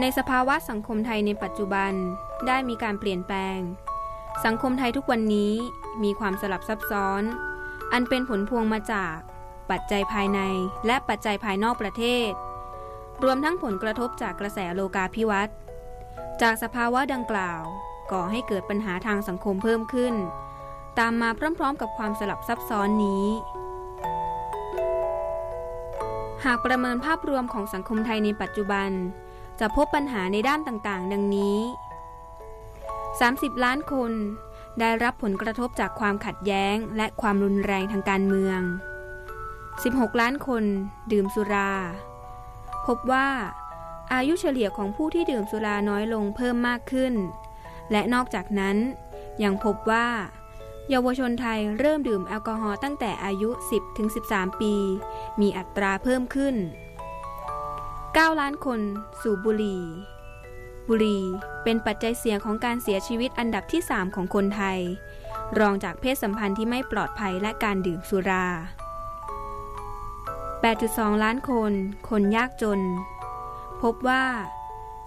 ในสภาวะสังคมไทยในปัจจุบันได้มีการเปลี่ยนแปลง สังคมไทยทุกวันนี้มีความสลับซับซ้อน อันเป็นผลพวงมาจาก ปัจจัยภายในและปัจจัยภายนอกประเทศ รวมทั้งผลกระทบจากกระแสโลกาภิวัตน์จากสภาวะดังกล่าว ก่อให้เกิดปัญหาทางสังคมเพิ่มขึ้น ตามมาพร้อมๆ กับความสลับซับซ้อนนี้ หากประเมินภาพรวมของสังคมไทยในปัจจุบัน จะพบปัญหาในด้านต่างๆ ดังนี้ 30 ล้านคน ได้รับผลกระทบจากความขัดแย้งและความรุนแรงทางการเมือง 16 ล้านคน ดื่มสุรา พบว่า อายุเฉลี่ยของผู้ที่ดื่มสุราน้อยลงเพิ่มมากขึ้น และนอกจากนั้น ยังพบว่า เยาวชนไทยเริ่มดื่มแอลกอฮอล์ตั้งแต่อายุ 10-13 ปี มีอัตราเพิ่มขึ้น 9 ล้านคนสูบบุหรี่ บุหรี่เป็นปัจจัยเสี่ยงของการเสียชีวิตอันดับที่ 3 ของคนไทย รองจากเพศสัมพันธ์ที่ไม่ปลอดภัยและการดื่มสุรา 8.2 ล้านคน คนยากจน พบว่า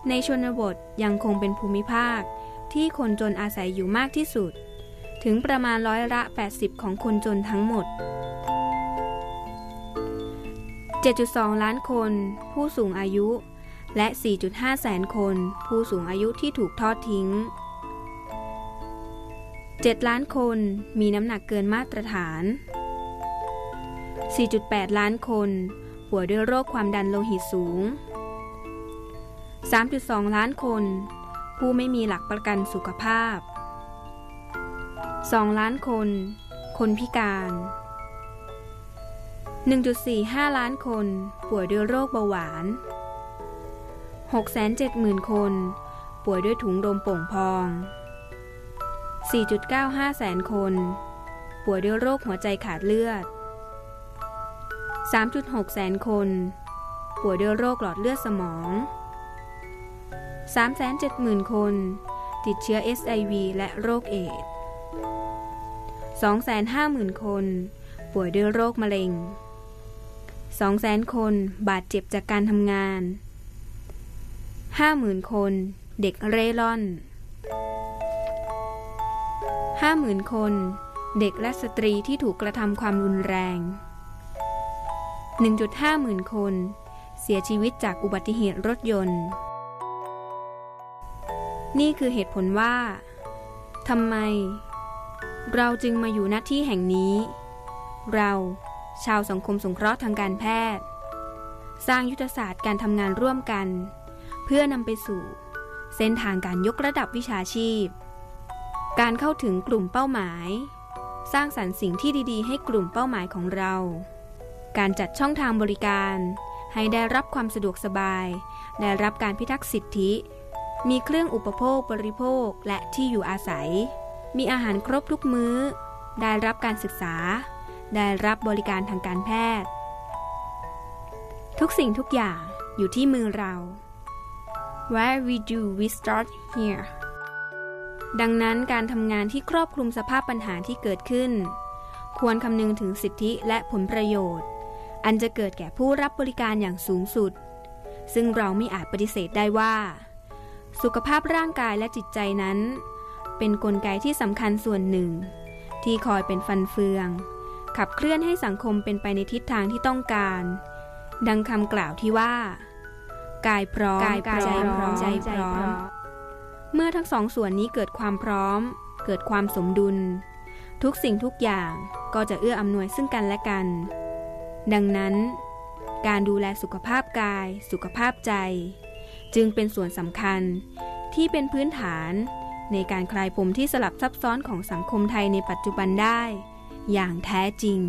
ในชนบทยังคงเป็นภูมิภาคที่คนจนอาศัยอยู่มากที่สุด ถึงประมาณร้อยละ 80 ของคนจนทั้งหมด 7.2 ล้านคน ผู้สูงอายุ และ 4.5 แสนคน ผู้สูงอายุที่ถูกทอดทิ้ง 7 ล้านคนมีน้ำหนักเกินมาตรฐาน 4.8 ล้านคน ป่วยด้วยโรคความดันโลหิตสูง 3.2 ล้านคน ผู้ไม่มีหลักประกันสุขภาพ 2 ล้านคน คนพิการ 1.45 ล้านคน ป่วยด้วยโรคเบาหวาน 670,000 คน ป่วยด้วยถุงลมโป่งพอง 4.95 แสนคน ป่วยด้วยโรคหัวใจขาดเลือด 3.6 แสนคน ป่วยด้วยโรคหลอดเลือดสมอง 370,000 คน ติดเชื้อ SIV และโรคเอดส์250,000 คน ป่วยด้วยโรคมะเร็ง 200,000 คนบาดเจ็บจากการทำงาน 50,000 คนเด็กเร่ร่อน 50,000 คน เด็กและสตรีที่ถูกกระทำความรุนแรง 1.5หมื่นคน เสียชีวิตจากอุบัติเหตุรถยนต์ นี่คือเหตุผลว่าทำไม เราจึงมาอยู่ณที่แห่งนี้ เรา ชาวสังคมสงเคราะห์ทางการแพทย์ สร้างยุทธศาสตร์การทำงานร่วมกัน เพื่อนำไปสู่ เส้นทางการยกระดับวิชาชีพ การเข้าถึงกลุ่มเป้าหมาย สร้างสรรค์สิ่งที่ดีๆ ให้กลุ่มเป้าหมายของเรา การจัดช่องทางบริการ ให้ได้รับความสะดวกสบาย ได้รับการพิทักษ์สิทธิ มีเครื่องอุปโภคบริโภคและที่อยู่อาศัย มีอาหารครบทุกมื้อ ได้รับการศึกษา ได้รับบริการทางการแพทย์ ทุกสิ่งทุกอย่างอยู่ที่มือเรา Where we do we start here ดังนั้นการทำงานที่ครอบคลุมสภาพปัญหาที่เกิดขึ้น ควรคำนึงถึงสิทธิและผลประโยชน์ อันจะเกิดแก่ผู้รับบริการอย่างสูงสุด ซึ่งเราไม่อาจปฏิเสธได้ว่า สุขภาพร่างกายและจิตใจนั้น เป็นนกลไกที่สำคัญส่วนหนึ่ง ที่คอยเป็นฟันเฟือง ขับเคลื่อนให้สังคมเป็นไปในทิศทางที่ต้องการ ดังคำกล่าวที่ว่า กายพร้อมกายพร้อมใจพร้อมใจพร้อม เมื่อทั้งสองส่วนนี้เกิดความพร้อม เกิดความสมดุล ทุกสิ่งทุกอย่างก็จะเอื้ออำนวยซึ่งกันและกัน ดังนั้น การดูแลสุขภาพกาย สุขภาพใจ จึงเป็นส่วนสำคัญที่เป็นพื้นฐานในการคลายปมที่สลับซับซ้อนของสังคมไทยในปัจจุบันได้ อย่างแท้จริง